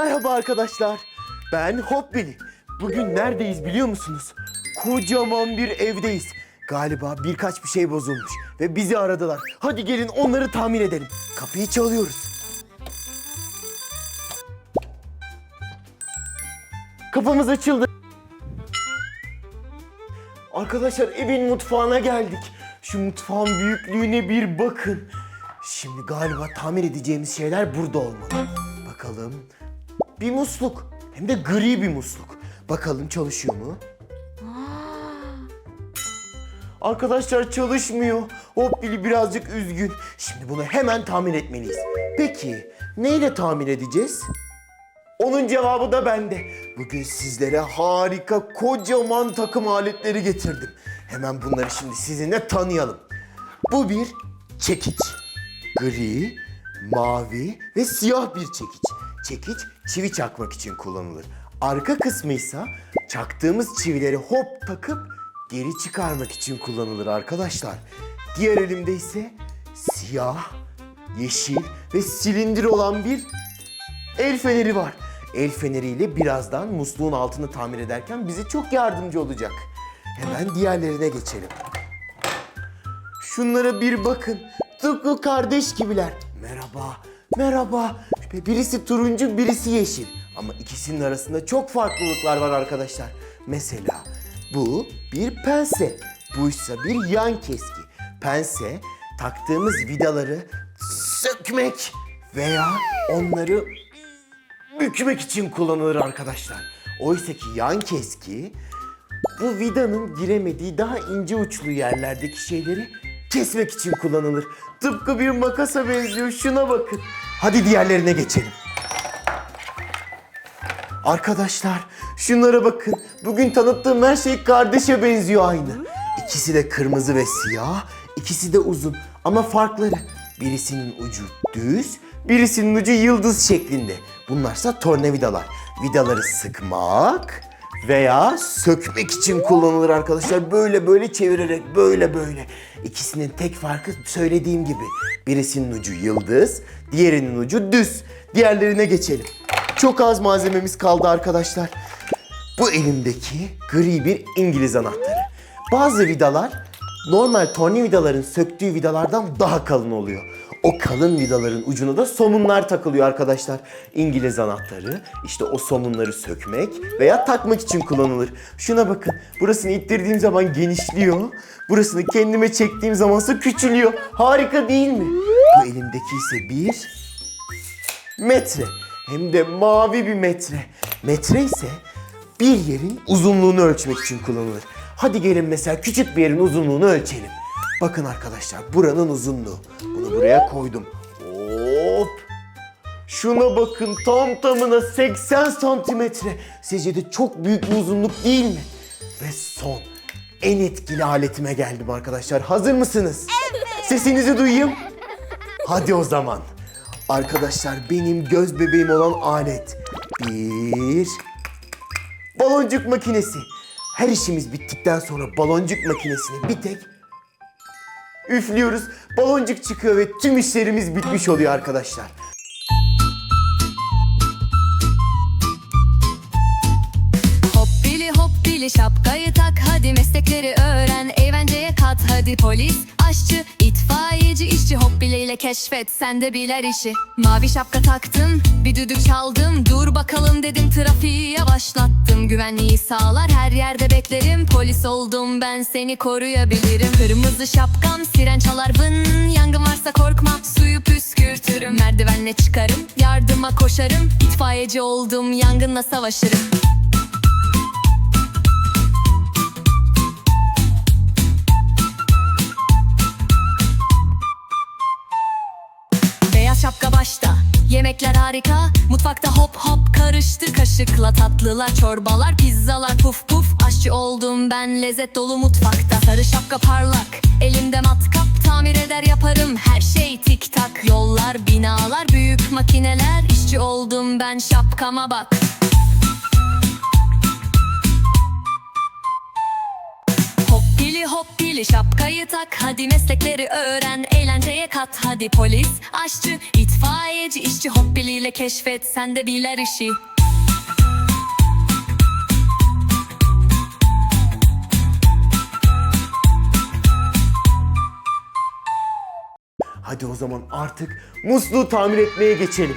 Merhaba arkadaşlar. Ben Hoppili. Bugün neredeyiz biliyor musunuz? Kocaman bir evdeyiz. Galiba birkaç bir şey bozulmuş ve bizi aradılar. Hadi gelin onları tamir edelim. Kapıyı çalıyoruz. Kapımız açıldı. Arkadaşlar evin mutfağına geldik. Şu mutfağın büyüklüğüne bir bakın. Şimdi galiba tamir edeceğimiz şeyler burada olmalı. Bakalım. Bir musluk. Hem de gri bir musluk. Bakalım çalışıyor mu? Arkadaşlar çalışmıyor. Hop Billy birazcık üzgün. Şimdi bunu hemen tamir etmeliyiz. Peki neyle tamir edeceğiz? Onun cevabı da bende. Bugün sizlere harika kocaman takım aletleri getirdim. Hemen bunları şimdi sizinle tanıyalım. Bu bir çekiç. Gri, mavi ve siyah bir çekiç. Çekiç çivi çakmak için kullanılır. Arka kısmı ise çaktığımız çivileri hop takıp geri çıkarmak için kullanılır arkadaşlar. Diğer elimde ise siyah, yeşil ve silindir olan bir El feneri var. El feneriyle birazdan musluğun altını tamir ederken bize çok yardımcı olacak. Hemen diğerlerine geçelim. Şunlara bir bakın. Tıpkı kardeş gibiler. Merhaba, merhaba. Birisi turuncu, birisi yeşil. Ama ikisinin arasında çok farklılıklar var arkadaşlar. Mesela bu bir pense. Bu ise bir yan keski. Pense taktığımız vidaları sökmek veya onları bükmek için kullanılır arkadaşlar. Oysa ki yan keski bu vidanın giremediği daha ince uçlu yerlerdeki şeyleri kesmek için kullanılır. Tıpkı bir makasa benziyor. Şuna bakın. Hadi diğerlerine geçelim. Arkadaşlar şunlara bakın. Bugün tanıttığım her şey kardeşe benziyor aynı. İkisi de kırmızı ve siyah, ikisi de uzun ama farkları. Birisinin ucu düz, birisinin ucu yıldız şeklinde. Bunlarsa tornavidalar. Vidaları sıkmak veya sökmek için kullanılır arkadaşlar. Böyle böyle çevirerek böyle böyle. İkisinin tek farkı söylediğim gibi. Birisinin ucu yıldız, diğerinin ucu düz. Diğerlerine geçelim. Çok az malzememiz kaldı arkadaşlar. Bu elimdeki gri bir İngiliz anahtarı. Bazı vidalar normal tornavidaların söktüğü vidalardan daha kalın oluyor. O kalın vidaların ucuna da somunlar takılıyor arkadaşlar. İngiliz anahtarı işte o somunları sökmek veya takmak için kullanılır. Şuna bakın burasını ittirdiğim zaman genişliyor. Burasını kendime çektiğim zamansa küçülüyor. Harika değil mi? Bu elimdeki ise bir metre. Hem de mavi bir metre. Metre ise bir yerin uzunluğunu ölçmek için kullanılır. Hadi gelin mesela küçük bir yerin uzunluğunu ölçelim. Bakın arkadaşlar buranın uzunluğu. Bunu buraya koydum. Hop. Şuna bakın tam tamına 80 santimetre. Sizce de çok büyük bir uzunluk değil mi? Ve son en etkili aletime geldim arkadaşlar. Hazır mısınız? Evet. Sesinizi duyayım. Hadi o zaman. Arkadaşlar benim göz bebeğim olan alet. Bir baloncuk makinesi. Her işimiz bittikten sonra baloncuk makinesini bir tek üflüyoruz. Baloncuk çıkıyor ve tüm işlerimiz bitmiş oluyor arkadaşlar. Hop bili hop bili şapkayı tak hadi meslekleri öğren eğlenceye kat hadi polis aşçı itfaiyeci işçi hop biliyle keşfet sen de biler işi. Mavi şapka taktım bir düdük çaldım. Dur bakalım dedim trafiği yavaşlattım. Güvenliği sağlar her yerde beklerim. Polis oldum ben seni koruyabilirim. Kırmızı şapkam siren çalar vın. Yangın varsa korkma suyu püskürtürüm. Merdivenle çıkarım yardıma koşarım. İtfaiyeci oldum yangınla savaşırım şapka başta Yemekler harika. Mutfakta hop hop karıştı Kaşıkla tatlılar çorbalar pizzalar. Puf puf Aşçı oldum ben lezzet dolu mutfakta. Sarı şapka parlak Elimde matkap tamir eder yaparım Her şey tik tak. Yollar binalar büyük makineler İşçi oldum ben şapkama bak dili hop dili şapkayı tak Hadi meslekleri öğren eğlenceye kat Hadi polis, aşçı, itfaiye itfaiyeci, işçi hop biliyle keşfet sen de biler işi. Hadi o zaman artık musluğu tamir etmeye geçelim.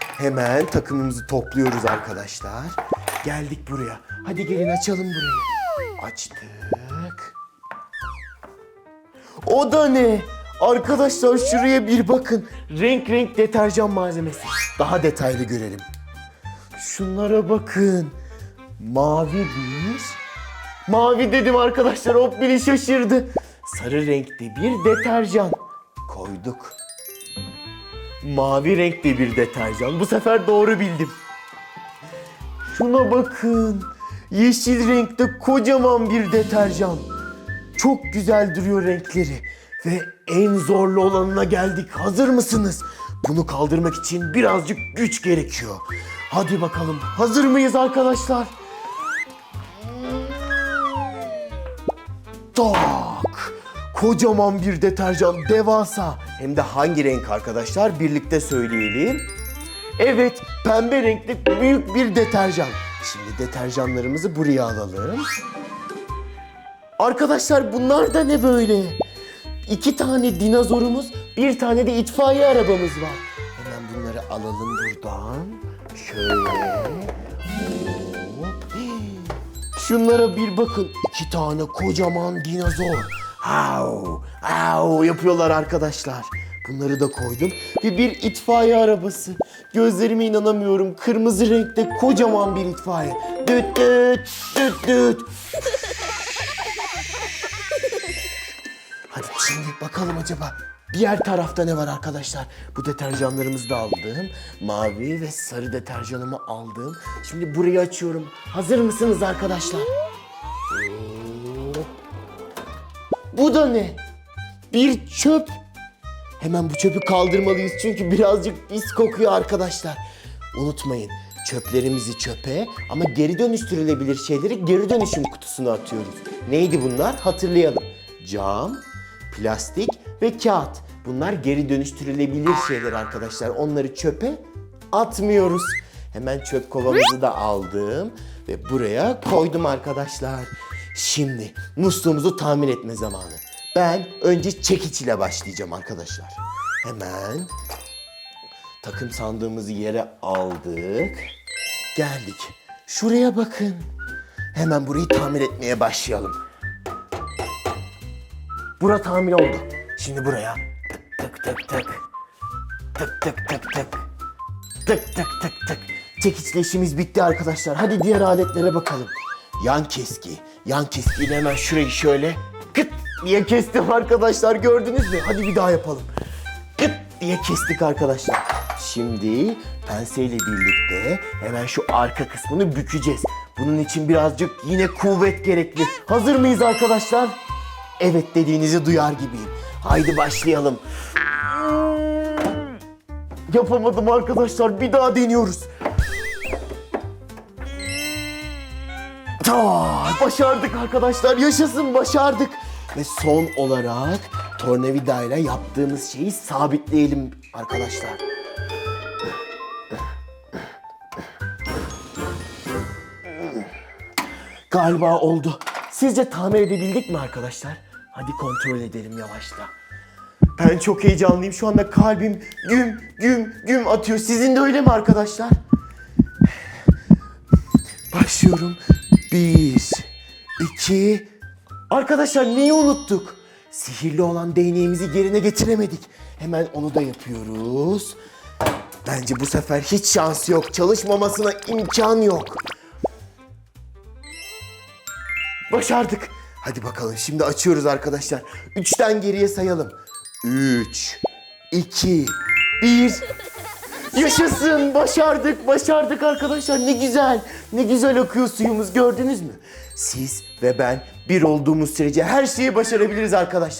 Hemen takımımızı topluyoruz arkadaşlar. Geldik buraya. Hadi gelin açalım burayı. Açtık. O da ne? Arkadaşlar şuraya bir bakın. Renk renk deterjan malzemesi. Daha detaylı görelim. Şunlara bakın. Mavi bir. Mavi dedim arkadaşlar. Hop biri şaşırdı. Sarı renkte bir deterjan. Koyduk. Mavi renkte bir deterjan. Bu sefer doğru bildim. Şuna bakın. Yeşil renkte kocaman bir deterjan. Çok güzel duruyor renkleri. Ve en zorlu olanına geldik. Hazır mısınız? Bunu kaldırmak için birazcık güç gerekiyor. Hadi bakalım. Hazır mıyız arkadaşlar? Tak! Kocaman bir deterjan, devasa. Hem de hangi renk arkadaşlar? Birlikte söyleyelim. Evet, pembe renkli büyük bir deterjan. Şimdi deterjanlarımızı buraya alalım. Arkadaşlar bunlar da ne böyle? İki tane dinozorumuz, bir tane de itfaiye arabamız var. Hemen bunları alalım buradan. Şöyle. Şunlara bir bakın. İki tane kocaman dinozor. Au, au yapıyorlar arkadaşlar. Bunları da koydum. Ve bir itfaiye arabası. Gözlerime inanamıyorum. Kırmızı renkte kocaman bir itfaiye. Düt düt düt düt. Hadi şimdi bakalım acaba diğer tarafta ne var arkadaşlar? Bu deterjanlarımızı da aldım. Mavi ve sarı deterjanımı aldım. Şimdi burayı açıyorum. Hazır mısınız arkadaşlar? Bu da ne? Bir çöp. Hemen bu çöpü kaldırmalıyız çünkü birazcık pis kokuyor arkadaşlar. Unutmayın çöplerimizi çöpe ama geri dönüştürülebilir şeyleri geri dönüşüm kutusuna atıyoruz. Neydi bunlar? Hatırlayalım. Cam, plastik ve kağıt. Bunlar geri dönüştürülebilir şeyler arkadaşlar. Onları çöpe atmıyoruz. Hemen çöp kovamızı da aldım ve buraya koydum arkadaşlar. Şimdi musluğumuzu tamir etme zamanı. Ben önce çekiç ile başlayacağım arkadaşlar. Hemen takım sandığımızı yere aldık. Geldik. Şuraya bakın. Hemen burayı tamir etmeye başlayalım. Bura tamir oldu. Şimdi buraya tık tık tık tık. Tık tık tık tık. Tık tık tık tık. Çekiçle işimiz bitti arkadaşlar. Hadi diğer aletlere bakalım. Yan keski. Yan keskiyle hemen şurayı şöyle kıt diye kestim arkadaşlar. Gördünüz mü? Hadi bir daha yapalım. Kıt diye kestik arkadaşlar. Şimdi penseyle birlikte hemen şu arka kısmını bükeceğiz. Bunun için birazcık yine kuvvet gerekli. Hazır mıyız arkadaşlar? Evet dediğinizi duyar gibiyim. Haydi başlayalım. Yapamadım arkadaşlar. Bir daha deniyoruz. Ta, başardık arkadaşlar. Yaşasın başardık. Ve son olarak tornavida ile yaptığımız şeyi sabitleyelim arkadaşlar. Galiba oldu. Sizce tamir edebildik mi arkadaşlar? Hadi kontrol edelim yavaşla. Ben çok heyecanlıyım. Şu anda kalbim güm güm güm atıyor. Sizin de öyle mi arkadaşlar? Başlıyorum. Bir, iki... Arkadaşlar neyi unuttuk? Sihirli olan değneğimizi yerine getiremedik. Hemen onu da yapıyoruz. Bence bu sefer hiç şansı yok. Çalışmamasına imkan yok. Başardık. Hadi bakalım şimdi açıyoruz arkadaşlar. Üçten geriye sayalım. Üç, iki, bir. Yaşasın başardık başardık arkadaşlar ne güzel ne güzel akıyor suyumuz gördünüz mü? Siz ve ben bir olduğumuz sürece her şeyi başarabiliriz arkadaşlar.